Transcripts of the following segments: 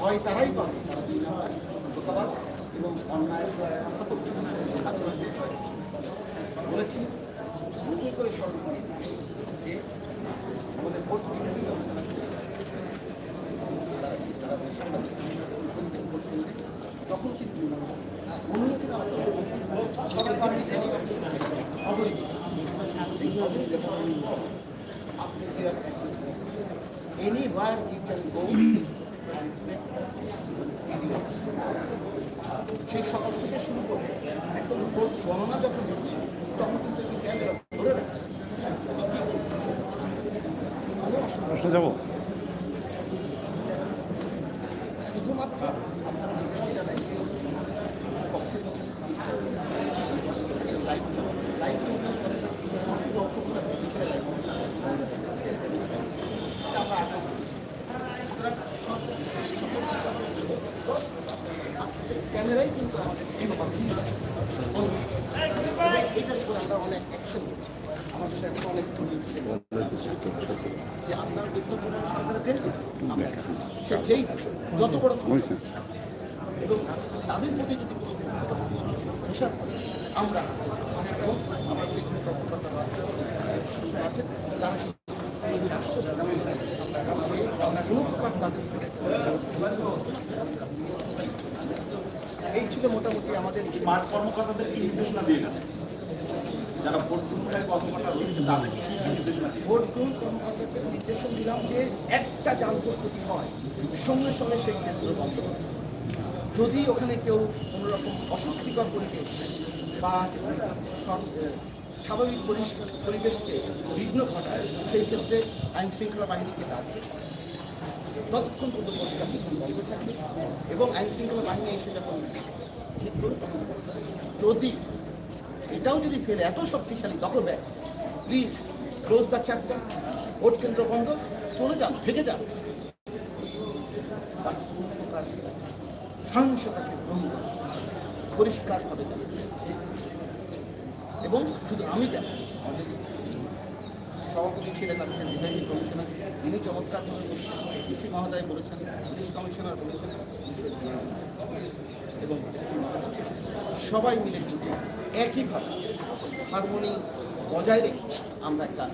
হয় তারাই পাবে, তারা দুই নাম্বার ধোকাবাজ এবং অন্যায় শতক আচরণ। বলেছি, নতুন করে স্মরণ করি যে আমাদের ভোট কেন্দ্রিক অবস্থান আছে। তারা সাংবাদিক ভোট কেন্দ্রে তখন কিন্তু আপনি anywhere you can go সেই সকাল থেকে শুরু করে এখন ভোট গণনা যখন হচ্ছে তখন কিন্তু একটি ক্যামেরা ধরে রাখে প্রশ্ন যাব? শুধুমাত্র আপনার নিজেকে জানাই যে পক্ষের মধ্যে লাইভ লাইভ হচ্ছে করে লক্ষ্যগুলো ভিতরে লাইভ হচ্ছে এটা আমরা ক্যামেরাই কিন্তু আমাদের এটার উপর আমরা অনেক অ্যাকশন নিয়েছি আমাদের সাথে অনেক যে আপনার বিজ্ঞপ্তি সরকারের দেন আমরা action নিই। সে যেই যত বড় এবং তাদের প্রতি যদি হিসাব আমরা আমাদের আছেন, তারা কোনো প্রকার তাদের উপরে এই ছিল মোটামুটি আমাদের মাঠ কর্মকর্তাদের কি নির্দেশনা দিয়ে গেলেন যারা ভোট গ্রহণকারী কর্মকর্তা রয়েছে তাদেরকে কি কি নির্দেশনা দিয়ে ভোট গ্রহণ কর্মকর্তাদের নির্দেশন দিলাম যে একটা যানজট যদি হয় সঙ্গে সঙ্গে সেই কেন্দ্র বন্ধ। যদি ওখানে কেউ কোনো রকম অস্বস্তিকর পরিবেশ বা স্বাভাবিক পরিবেশকে বিঘ্ন ঘটায় সেই ক্ষেত্রে আইন শৃঙ্খলা বাহিনীকে ডাকবে ততক্ষণ পর্যন্ত বন্ধ থাকবে এবং আইন শৃঙ্খলা বাহিনী এসে যখন যদি এটাও যদি ফেলে, এত শক্তিশালী, দখল দেয় please close the chapter vote কেন্দ্র বন্ধ, চলে যান, ভেঙে যান। সহিংসতাকে গ্রহণ করে, পরিষ্কারভাবে এবং শুধু আমি জানি সভাপতি ছিলেন আজকে বিভাগীয় কমিশনার। তিনি চমৎকার ডিসি মহোদয় বলেছেন, পুলিশ কমিশনার বলেছেন, এবং সবাই মিলে জুটে একইভাবে হারমোনি বজায় রেখে আমরা একটা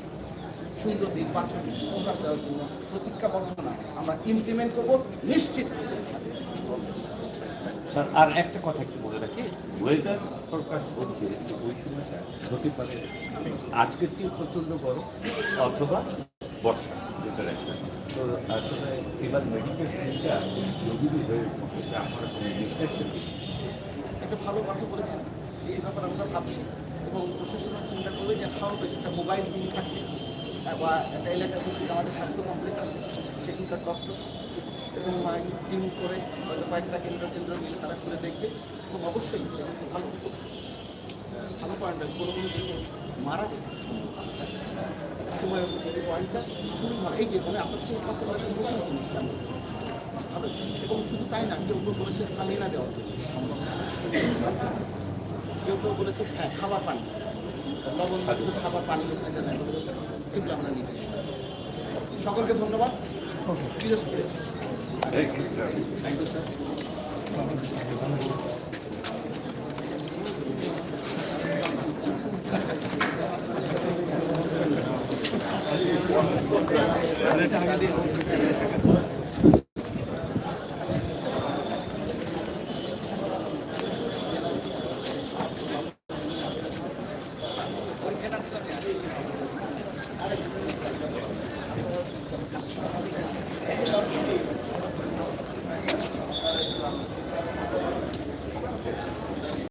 সুন্দর নির্বাচন উপহার দেওয়ার জন্য প্রতিজ্ঞাবদ্ধ না, আমরা ইমপ্লিমেন্ট করব নিশ্চিত স্যার আর একটা কথা একটু বলে রাখি। ওয়েদার ফোরকাস্ট বলছে ওই সময়টা হতে পারে আজকের চেয়ে প্রচণ্ড গরম অথবা বর্ষা যেটার একটা। তো আসলে এবার মেডিকেল টিমটা জরুরি হয়ে উঠেছে আমার একটা ভালো কথা বলেছেন। এই ব্যাপারে আমরা ভাবছি এবং প্রশাসনের চিন্তা করবে যে হাও সেটা মোবাইল টিম থাকে। বা একটা এলাকা আমাদের স্বাস্থ্য কমপ্লেক্স আছে সেখানকার ডক্টর এবং টিম করে হয়তো কয়েকটা কেন্দ্র কেন্দ্র মিলে তারা করে দেখবে এবং অবশ্যই এটা খুব ভালো ভালো পয়েন্ট আছে। কোনো কোনো দেশে মারা গেছে। সময়ের মধ্যে এই পয়েন্টটা খুবই ভালো। এই যে মানে আপনার সঙ্গে কথা বলার খুবই ভালো। এবং শুধু তাই না কেউ কেউ বলেছে সামিনা জন্য সম্ভব কেউ কেউ বলেছে হ্যাঁ খাবার পানি। লবণ খাবার পানি যেখানে জানা এগুলো আমরা নির্দেশ সকলকে ধন্যবাদ। প্রিয় Thank you, I Thank you, sir.